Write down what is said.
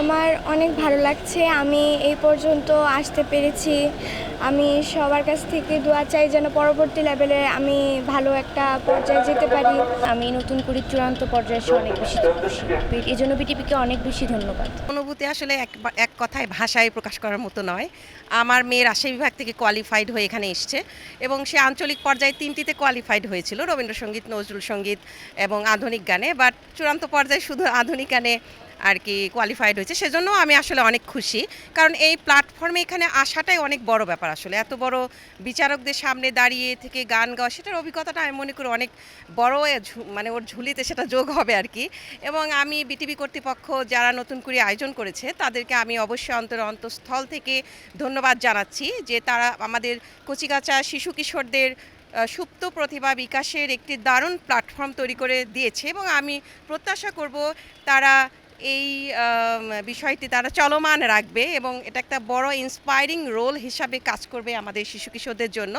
আমার অনেক ভালো লাগছে। আমি এই পর্যন্ত আসতে পেরেছি। আমি সবার কাছ থেকে দোয়া চাই যেন পরবর্তী লেভেলে আমি ভালো একটা পর্যায়ে যেতে পারি। আমি নতুন করে চূড়ান্ত পর্যায়ে এসে অনেক বেশি খুশি। এই জন্য বিটিপিকে অনেক বেশি ধন্যবাদ। অনুভূতি আসলে এক এক কথায় ভাষায় প্রকাশ করার মতো নয়। আমার মেয়ের রাজশাহী বিভাগ থেকে কোয়ালিফাইড হয়ে এখানে এসছে এবং সে আঞ্চলিক পর্যায়ে তিনটিতে কোয়ালিফাইড হয়েছিল রবীন্দ্রসঙ্গীত নজরুল সংগীত এবং আধুনিক গানে। বাট চূড়ান্ত পর্যায়ে শুধু আধুনিক গানে আর কি কোয়ালিফাইড হয়েছে, সেজন্য আমি আসলে অনেক খুশি। কারণ এই প্ল্যাটফর্মে এখানে আসাটাই অনেক বড় ব্যাপার আসলে। এত বড় বিচারকদের সামনে দাঁড়িয়ে থেকে গান গাওয়া, সেটার অভিজ্ঞতাটা আমি মনে করি অনেক বড় মানে ওর ঝুলিতে সেটা যোগ হবে আর কি। এবং আমি বিটিভি কর্তৃপক্ষ যারা নতুন করে আয়োজন করেছে, তাদেরকে আমি অবশ্যই অন্তর অন্তঃস্থল থেকে ধন্যবাদ জানাচ্ছি যে তারা আমাদের কচিকাচা শিশু কিশোরদের সুপ্ত প্রতিভা বিকাশের একটি দারুণ প্ল্যাটফর্ম তৈরি করে দিয়েছে। এবং আমি প্রত্যাশা করব তারা এই বিষয়টি তারা চলমান রাখবে এবং এটা একটা বড় ইন্সপায়ারিং রোল হিসাবে কাজ করবে আমাদের শিশু কিশোরদের জন্য।